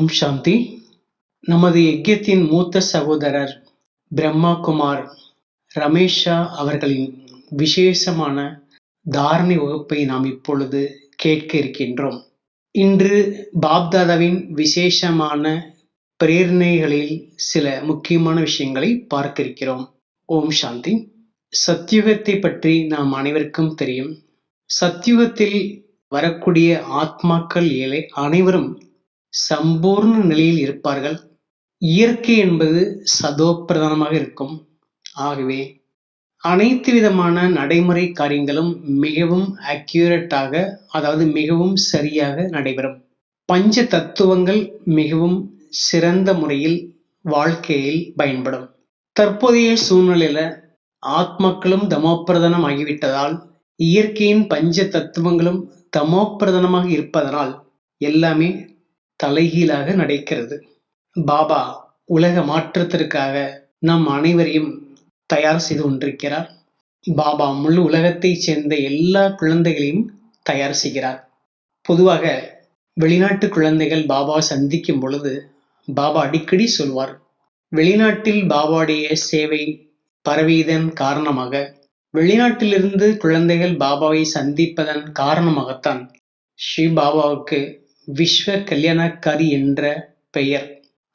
ஓம் சாந்தி. நமது யஜ்யத்தின் மூத்த சகோதரர் பிரம்மா குமார் ரமேஷா அவர்களின் விசேஷமான தாரணை வகுப்பை நாம் இப்பொழுது கேட்க இருக்கின்றோம். இன்று பாப்தாதாவின் விசேஷமான பிரேரணைகளில் சில முக்கியமான விஷயங்களை பார்க்க இருக்கிறோம். ஓம் சாந்தி. சத்யுகத்தை பற்றி நாம் அனைவருக்கும் தெரியும். சத்யுகத்தில் வரக்கூடிய ஆத்மாக்கள் ஏழை அனைவரும் சம்பூர்ண நிலையில் இருப்பார்கள். இயற்கை என்பது சதோப்பிரதானமாக இருக்கும். ஆகவே அனைத்து விதமான நடைமுறை காரியங்களும் மிகவும் அக்யூரட்டாக அதாவது மிகவும் சரியாக நடைபெறும். பஞ்ச தத்துவங்கள் மிகவும் சிறந்த முறையில் வாழ்க்கையில் பயன்படும். தற்போதைய சூழ்நிலையில ஆத்மாக்களும் தமோப்பிரதானம் ஆகிவிட்டதால் இயற்கையின் பஞ்ச தத்துவங்களும் தமோப்பிரதானமாக இருப்பதனால் எல்லாமே தலைகீழாக நடக்கிறது. பாபா உலக மாற்றத்திற்காக நம் அனைவரையும் தயார் செய்து கொண்டிருக்கிறார். பாபா முழு உலகத்தைச் சேர்ந்த எல்லா குழந்தைகளையும் தயார் செய்கிறார். பொதுவாக வெளிநாட்டு குழந்தைகள் பாபா சந்திக்கும் பொழுது பாபா அடிக்கடி சொல்வார் வெளிநாட்டில் பாபாவுடைய சேவை பரவியதன் காரணமாக வெளிநாட்டிலிருந்து குழந்தைகள் பாபாவை சந்திப்பதன் காரணமாகத்தான் ஸ்ரீ பாபாவுக்கு விஸ்வ கல்யாணக்காரி என்ற பெயர்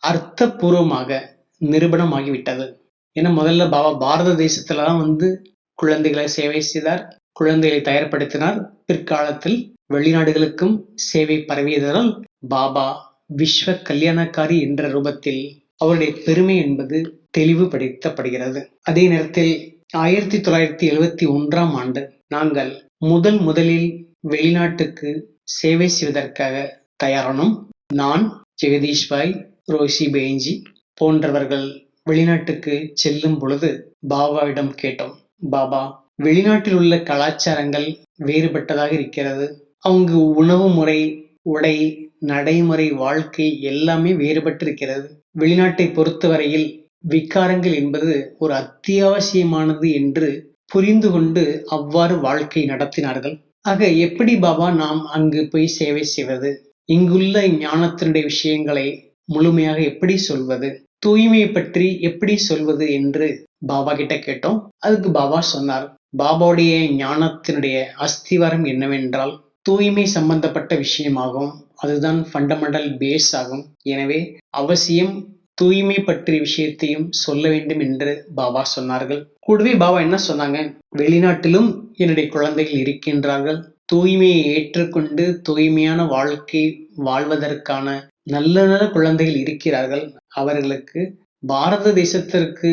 அர்த்தபூர்வமாக நிரூபணமாகிவிட்டது. ஏன்னா முதல்ல பாபா பாரத தேசத்துல தான் வந்து குழந்தைகளை சேவை செய்தார் குழந்தைகளை தயார்படுத்தினார். பிற்காலத்தில் வெளிநாடுகளுக்கும் சேவை பரவியதனால் பாபா விஸ்வ கல்யாணக்காரி என்ற ரூபத்தில் அவருடைய பெருமை என்பது தெளிவுபடுத்தப்படுகிறது. அதே நேரத்தில் ஆயிரத்தி தொள்ளாயிரத்தி எழுவத்தி ஒன்றாம் ஆண்டு நாங்கள் முதல் முதலில் வெளிநாட்டுக்கு சேவை செய்வதற்காக தயாரானோம் நான் ஜெகதீஷ் பாய் ரோஷி பேஞ்சி போன்றவர்கள் வெளிநாட்டுக்கு செல்லும் பொழுது பாபாவிடம் கேட்டோம். பாபா வெளிநாட்டில் உள்ள கலாச்சாரங்கள் வேறுபட்டதாக இருக்கிறது. அங்கு உணவு முறை உடை நடைமுறை வாழ்க்கை எல்லாமே வேறுபட்டிருக்கிறது. வெளிநாட்டை பொறுத்தவரையில் விகாரங்கள் என்பது ஒரு அத்தியாவசியமானது என்று புரிந்து கொண்டு அவ்வாறு வாழ்க்கை நடத்தினார்கள். ஆக எப்படி பாபா நாம் அங்கு போய் சேவை செய்வது? இங்குள்ள ஞானத்தினுடைய விஷயங்களை முழுமையாக எப்படி சொல்வது? தூய்மையை பற்றி எப்படி சொல்வது என்று பாபா கிட்ட கேட்டோம். அதுக்கு பாபா சொன்னார் பாபாவுடைய ஞானத்தினுடைய அஸ்திவாரம் என்னவென்றால் தூய்மை சம்பந்தப்பட்ட விஷயமாகும். அதுதான் ஃபண்டமெண்டல் பேஸ் ஆகும். எனவே அவசியம் தூய்மை பற்றிய விஷயத்தையும் சொல்ல வேண்டும் என்று பாபா சொன்னார்கள். கூடவே பாபா என்ன சொன்னாங்க? வெளிநாட்டிலும் என்னுடைய குழந்தைகள் இருக்கின்றார்கள். தூய்மையை ஏற்றுக்கொண்டு தூய்மையான வாழ்க்கை வாழ்வதற்கான நல்ல நல்ல குழந்தைகள் இருக்கிறார்கள். அவர்களுக்கு பாரத தேசத்திற்கு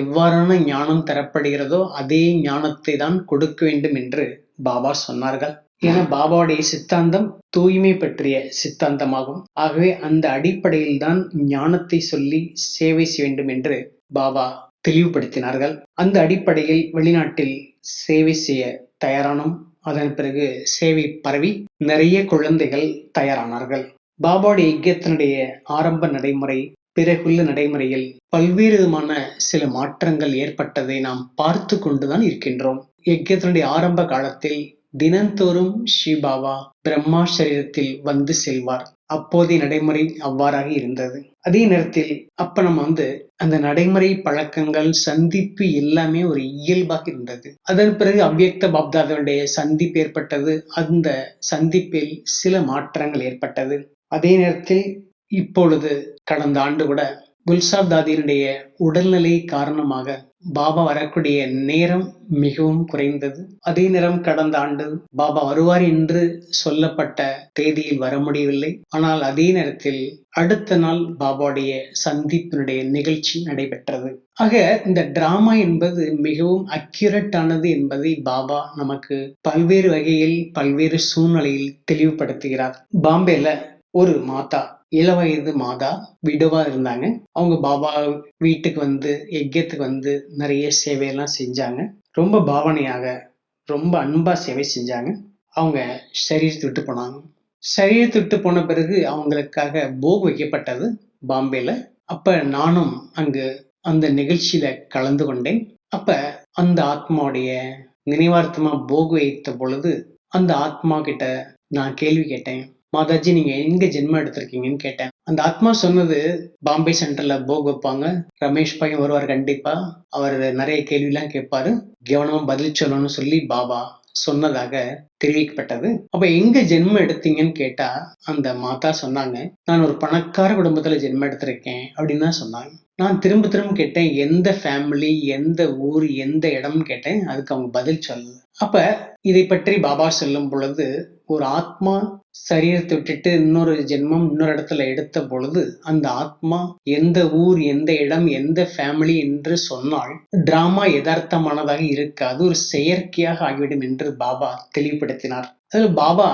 எவ்வாறான ஞானம் தரப்படுகிறதோ அதே ஞானத்தை தான் கொடுக்க வேண்டும் என்று பாபா சொன்னார்கள். என பாபாவுடைய சித்தாந்தம் தூய்மை பற்றிய சித்தாந்தமாகும். ஆகவே அந்த அடிப்படையில் தான் ஞானத்தை சொல்லி சேவை செய்ய வேண்டும் என்று பாபா தெளிவுபடுத்தினார்கள். அந்த அடிப்படையில் வெளிநாட்டில் சேவை செய்ய தயாரானோம். அதன் பிறகு சேவை பரவி நிறைய குழந்தைகள் தயாரானார்கள். பாபாடி இயக்கத்தினுடைய ஆரம்ப நடைமுறை பிறகுள்ள நடைமுறையில் பல்வேறு விதமான சில மாற்றங்கள் ஏற்பட்டதை நாம் பார்த்து கொண்டுதான் இருக்கின்றோம். இயக்கத்தினுடைய ஆரம்ப காலத்தில் தினந்தோறும் ஸ்ரீபாபா பிரம்மா சரீரத்தில் வந்து செல்வார். அப்போதைய நடைமுறை அவ்வாறாக இருந்தது. அதே நேரத்தில் அப்ப நம்ம வந்து அந்த நடைமுறை பழக்கங்கள் சந்திப்பு எல்லாமே ஒரு இயல்பாக இருந்தது. அதன் பிறகு அவ்வியக்த பாப்தாதனுடைய சந்திப்பு ஏற்பட்டது. அந்த சந்திப்பில் சில மாற்றங்கள் ஏற்பட்டது. அதே நேரத்தில் இப்பொழுது கடந்த ஆண்டு கூட குல்சாப் தாதியினுடைய உடல்நிலை காரணமாக பாபா வரக்கூடிய நேரம் மிகவும் குறைந்தது. அதே நேரம் கடந்த ஆண்டு பாபா வருவார் என்று சொல்லப்பட்ட தேதியில் வர முடியவில்லை. ஆனால் அதே நேரத்தில் அடுத்த நாள் பாபாவுடைய சந்திப்பினுடைய நிகழ்ச்சி நடைபெற்றது. ஆக இந்த டிராமா என்பது மிகவும் அக்யூரட்டானது என்பதை பாபா நமக்கு பல்வேறு வகையில் பல்வேறு சூழ்நிலையில் தெளிவுபடுத்துகிறார். பாம்பேல ஒரு மாதா இளவயது மாதா விடவா இருந்தாங்க. அவங்க பாபா வீட்டுக்கு வந்து எக்கத்துக்கு வந்து நிறைய சேவையெல்லாம் செஞ்சாங்க. ரொம்ப பாவனையாக ரொம்ப அன்பா சேவை செஞ்சாங்க. அவங்க சரீரத்தை விட்டு போனாங்க. சரீரத்தை விட்டு போன பிறகு அவங்களுக்காக போக் வைக்கப்பட்டது பாம்பேல. அப்ப நானும் அங்கு அந்த நிகழ்ச்சியில கலந்து கொண்டேன். அப்ப அந்த ஆத்மாவுடைய நினைவார்த்தமா போக் வைத்த பொழுது அந்த ஆத்மா கிட்ட நான் கேள்வி கேட்டேன். மாதாஜி நீங்க எங்க ஜென்மம் எடுத்திருக்கீங்கன்னு கேட்டேன். அந்த ஆத்மா சொன்னது பாம்பே சென்டர்ல போக் வைப்பாங்க. ரமேஷ் பையன் வருவார் கண்டிப்பா. அவர் நிறைய கேள்வி எல்லாம் கேட்பாரு. கவனமா பதில் சொல்லணும்னு சொல்லி பாபா சொன்னதாக தெரிவிக்கப்பட்டது. அப்ப எங்க ஜென்மம் எடுத்தீங்கன்னு கேட்டா அந்த மாதா சொன்னாங்க நான் ஒரு பணக்கார குடும்பத்துல ஜென்மம் எடுத்திருக்கேன் அப்படின்னு தான் சொன்னாங்க. நான் திரும்ப திரும்ப கேட்டேன் எந்த ஃபேமிலி எந்த ஊர் எந்த இடம்னு கேட்டேன். அதுக்கு அவங்க பதில் சொல்லல. அப்ப இதை பற்றி பாபா சொல்லும் பொழுது ஒரு ஆத்மா சரீரத்தை விட்டுட்டு இன்னொரு ஜென்மம் இன்னொரு இடத்துல எடுத்த பொழுது அந்த ஆத்மா எந்த ஊர் எந்த இடம் எந்த ஃபேமிலி என்று சொன்னால் டிராமா யதார்த்தமானதாக இருக்காது ஒரு செயற்கையாக ஆகிவிடும் என்று பாபா தெளிவுபடுத்தினார். அதில் பாபா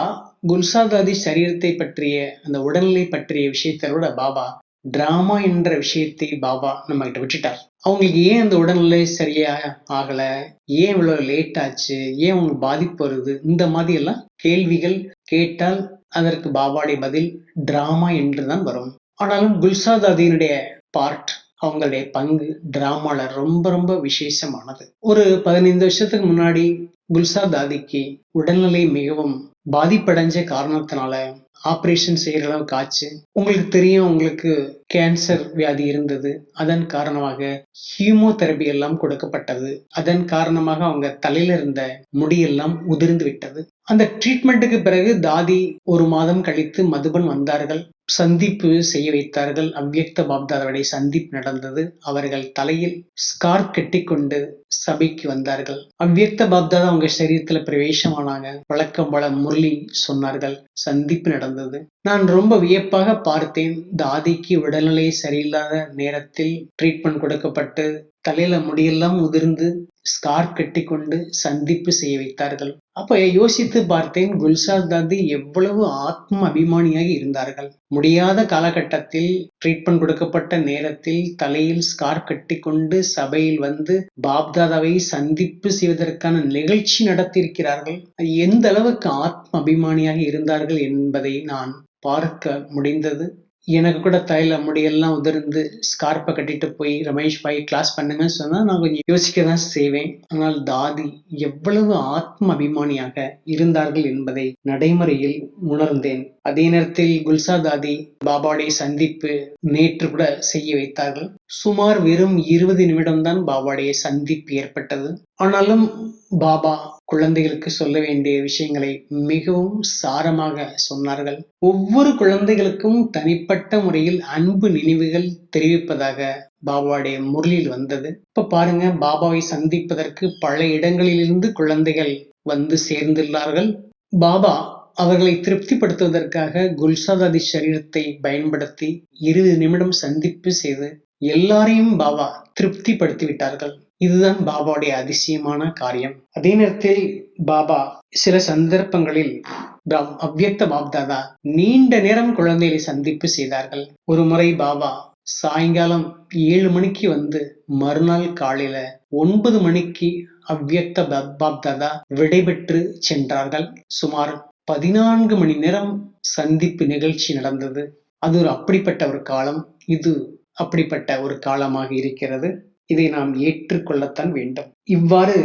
குல்சாதாதி சரீரத்தை பற்றிய அந்த உடல்நிலை பற்றிய விஷயத்தை விட பாபா டிராமா என்ற விஷயத்தை பாபா நம்ம கிட்ட விட்டுட்டார். அவங்களுக்கு ஏன் அந்த உடல்நிலை சரியா ஆகல? ஏன் இவ்வளவு லேட் ஆச்சு? ஏன் அவங்களுக்கு பாதிப்பு வருது? இந்த மாதிரி எல்லாம் கேள்விகள் கேட்டால் அதற்கு பாபாடி பதில் டிராமா என்றுதான் வரும். ஆனாலும் குல்சாதாதியினுடைய பார்ட் அவங்களுடைய பங்கு டிராமால ரொம்ப ரொம்ப விசேஷமானது. ஒரு பதினைந்து வருஷத்துக்கு முன்னாடி குல்சா தாதிக்கு உடல்நிலை மிகவும் பாதிப்படைஞ்ச காரணத்தினால ஆப்ரேஷன் செய்யற அளவுக்கு ஆச்சு. உங்களுக்கு தெரியும் உங்களுக்கு கேன்சர் வியாதி இருந்தது. அதன் காரணமாக ஹீமோதெரபி எல்லாம் கொடுக்கப்பட்டது. அதன் காரணமாக அவங்க தலையில இருந்த முடியெல்லாம் உதிர்ந்து விட்டது. அந்த ட்ரீட்மெண்ட்டுக்கு பிறகு தாதி ஒரு மாதம் கழித்து மதுபன் வந்தார்கள். சந்திப்பு செய்ய வைத்தார்கள். அவ்வியக்த பாப்தாதாவுடைய சந்திப்பு நடந்தது. அவர்கள் தலையில் ஸ்கார் கட்டிக்கொண்டு சபைக்கு வந்தார்கள். அவ்வியக்த பாப்தாதா அவங்க சரீரத்துல பிரவேசமானாங்க. வழக்கம் போல முரளி சொன்னார்கள். சந்திப்பு நடந்தது. நான் ரொம்ப வியப்பாக பார்த்தேன். தாதிக்கு உடல்நிலை சரியில்லாத நேரத்தில் ட்ரீட்மெண்ட் கொடுக்கப்பட்டு தலையில முடியெல்லாம் உதிர்ந்து ஸ்கார் கட்டி கொண்டு சந்திப்பு செய்ய வைத்தார்கள். அப்ப யோசித்து பார்த்தேன் குல்சார் தாதி எவ்வளவு ஆத்ம அபிமானியாக இருந்தார்கள். முடியாத காலகட்டத்தில் ட்ரீட்மெண்ட் கொடுக்கப்பட்ட நேரத்தில் தலையில் ஸ்கார் கட்டி கொண்டு சபையில் வந்து பாப்தா பாப்தாதாவை சந்திப்பு செய்வதற்கான நிகழ்ச்சி நடத்தியிருக்கிறார்கள். எந்த அளவுக்கு ஆத்ம அபிமானியாக இருந்தார்கள் என்பதை நான் பார்க்க முடிந்தது. எனக்கு கூட தலையில முடியெல்லாம் உதிர்ந்து ஸ்கார்ப்பை கட்டிட்டு போய் ரமேஷ் பாய் கிளாஸ் பண்ணுங்கன்னு சொன்னா நான் கொஞ்சம் யோசிக்க தான் செய்வேன். ஆனால் தாதி எவ்வளவு ஆத்ம அபிமானியாக இருந்தார்கள் என்பதை நடைமுறையில் உணர்ந்தேன். அதே நேரத்தில் குல்சா தாதி பாபாவுடைய சந்திப்பு நேற்று கூட செய்ய வைத்தார்கள். சுமார் வெறும் இருபது நிமிடம்தான் பாபாடைய பாபாவுடைய சந்திப்பு ஏற்பட்டது. ஆனாலும் பாபா குழந்தைகளுக்கு சொல்ல வேண்டிய விஷயங்களை மிகவும் சாரமாக சொன்னார்கள். ஒவ்வொரு குழந்தைகளுக்கும் தனிப்பட்ட முறையில் அன்பு நினைவுகள் தெரிவிப்பதாக பாபாவுடைய முரளியில் வந்தது. இப்ப பாருங்க பாபாவை சந்திப்பதற்கு பல இடங்களிலிருந்து குழந்தைகள் வந்து சேர்ந்துள்ளார்கள். பாபா அவர்களை திருப்திப்படுத்துவதற்காக குல்சாதாதி சரீரத்தை பயன்படுத்தி இருபது நிமிடம் சந்திப்பு செய்து எல்லாரையும் பாபா திருப்திப்படுத்தி விட்டார்கள் இதுதான் பாபாவுடைய அதிசயமான காரியம். அதே நேரத்தில் பாபா சில சந்தர்ப்பங்களில் அவ்வியக்த பாப்தாதா நீண்ட நேரம் குழந்தைகளை சந்திப்பு செய்தார்கள். ஒரு முறை பாபா சாயங்காலம் ஏழு மணிக்கு வந்து மறுநாள் காலையில ஒன்பது மணிக்கு அவ்வியக்த பாப்தாதா விடைபெற்று சென்றார்கள். சுமார் பதினான்கு மணி நேரம் சந்திப்பு நிகழ்ச்சி நடந்தது. அது ஒரு அப்படிப்பட்ட ஒரு காலம். இது அப்படிப்பட்ட ஒரு காலமாக இருக்கிறது. இதை நாம் ஏற்றுக்கொள்ளத்தான் வேண்டும். இவ்வாறு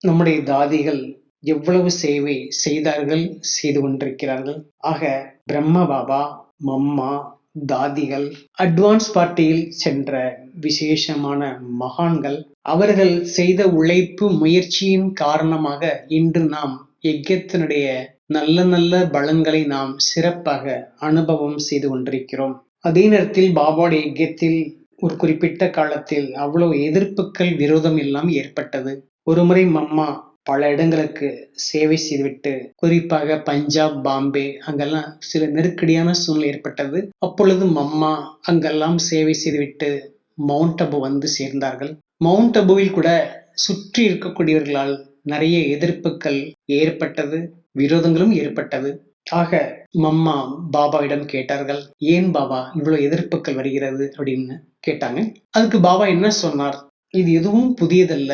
நம்முடைய தாதிகள் எவ்வளவு சேவை செய்தார்கள் செய்து கொண்டிருக்கிறார்கள். ஆக பிரம்ம பாபா மம்மா தாதிகள் அட்வான்ஸ் பார்ட்டியில் சென்ற விசேஷமான மகான்கள் அவர்கள் செய்த உழைப்பு முயற்சியின் காரணமாக இன்று நாம் யஜ்யத்தினுடைய நல்ல நல்ல பலன்களை நாம் சிறப்பாக அனுபவம் செய்து கொண்டிருக்கிறோம். அதே நேரத்தில் பாபாவுடைய இயக்கத்தில் ஒரு குறிப்பிட்ட காலத்தில் அவ்வளவு எதிர்ப்புகள் விரோதம் எல்லாம் ஏற்பட்டது. ஒருமுறை மம்மா பல இடங்களுக்கு சேவை செய்துவிட்டு குறிப்பாக பஞ்சாப் பாம்பே அங்கெல்லாம் சில நெருக்கடியான சூழ்நிலை ஏற்பட்டது. அப்பொழுது மம்மா அங்கெல்லாம் சேவை செய்துவிட்டு மவுண்ட் அபு வந்து சேர்ந்தார்கள். மவுண்ட் அபுவில் கூட சுற்றி இருக்கக்கூடியவர்களால் நிறைய எதிர்ப்புகள் ஏற்பட்டது விரோதங்களும் ஏற்பட்டது. ஆக மம்மா பாபாவிடம் கேட்டார்கள் ஏன் பாபா இவ்வளவு எதிர்ப்புகள் வருகிறது? அப்படின்னு கேட்டாங்க. அதுக்கு பாபா என்ன சொன்னார்? இது எதுவும் புதியதல்ல.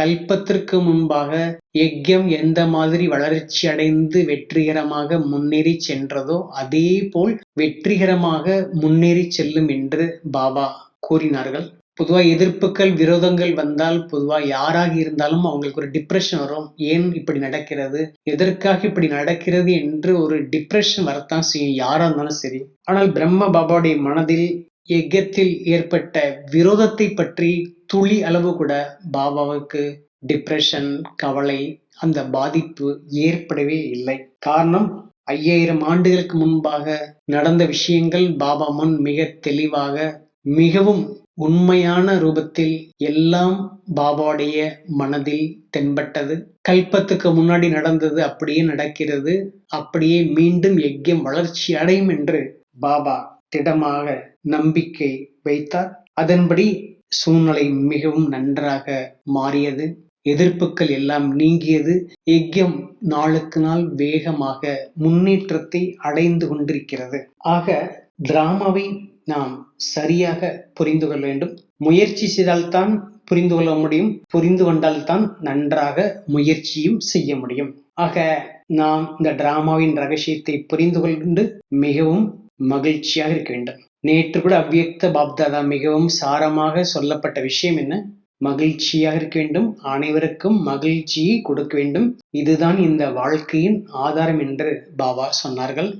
கல்பத்திற்கு முன்பாக யஜ்யம் எந்த மாதிரி வளர்ச்சி அடைந்து வெற்றிகரமாக முன்னேறி சென்றதோ அதே போல் வெற்றிகரமாக முன்னேறி செல்லும் என்று பாபா கூறினார்கள். பொதுவாக எதிர்ப்புகள், விரோதங்கள் வந்தால் பொதுவாக யாராக இருந்தாலும் அவங்களுக்கு ஒரு டிப்ரஷன் வரும். ஏன் இப்படி நடக்கிறது? எதற்காக இப்படி நடக்கிறது? என்று ஒரு டிப்ரெஷன் வரத்தான் செய்யும். யாராக இருந்தாலும் சரி. ஆனால் பிரம்ம பாபாவுடைய மனதில் யஜ்யத்தில் ஏற்பட்ட விரோதத்தை பற்றி துளி அளவு கூட பாபாவுக்கு டிப்ரெஷன் கவலை, அந்த பாதிப்பு ஏற்படவே இல்லை. காரணம் 5000 ஆண்டுகளுக்கு முன்பாக நடந்த விஷயங்கள் பாபா முன் மிகத் தெளிவாக, மிகவும் உண்மையான ரூபத்தில் எல்லாம் பாபாவுடைய மனதில் தென்பட்டது. கல்பத்துக்கு முன்னாடி நடந்தது அப்படியே நடக்கிறது. அப்படியே மீண்டும் யஜ்யம் வளர்ச்சி அடையும் என்று பாபா திடமாக நம்பிக்கை வைத்தார். அதன்படி சூழ்நிலை மிகவும் நன்றாக மாறியது. எதிர்ப்புகள் எல்லாம் நீங்கியது. யஜ்யம் நாளுக்கு நாள் வேகமாக முன்னேற்றத்தை அடைந்து கொண்டிருக்கிறது. ஆக டிராமாவை நாம் சரியாக புரிந்து கொள்ள வேண்டும். முயற்சி செய்தால்தான் புரிந்து கொள்ள முடியும். புரிந்து கொண்டால்தான் நன்றாக முயற்சியும் செய்ய முடியும். ஆக நாம் இந்த டிராமாவின் ரகசியத்தை புரிந்து கொண்டு மிகவும் மகிழ்ச்சியாக இருக்க வேண்டும். நேற்று கூட அவ்வியக்த பாப்தாதா மிகவும் சாரமாக சொல்லப்பட்ட விஷயம் என்ன? மகிழ்ச்சியாக இருக்க வேண்டும். அனைவருக்கும் மகிழ்ச்சியை கொடுக்க வேண்டும். இதுதான் இந்த வாழ்க்கையின் ஆதாரம் என்று பாபா சொன்னார்கள்.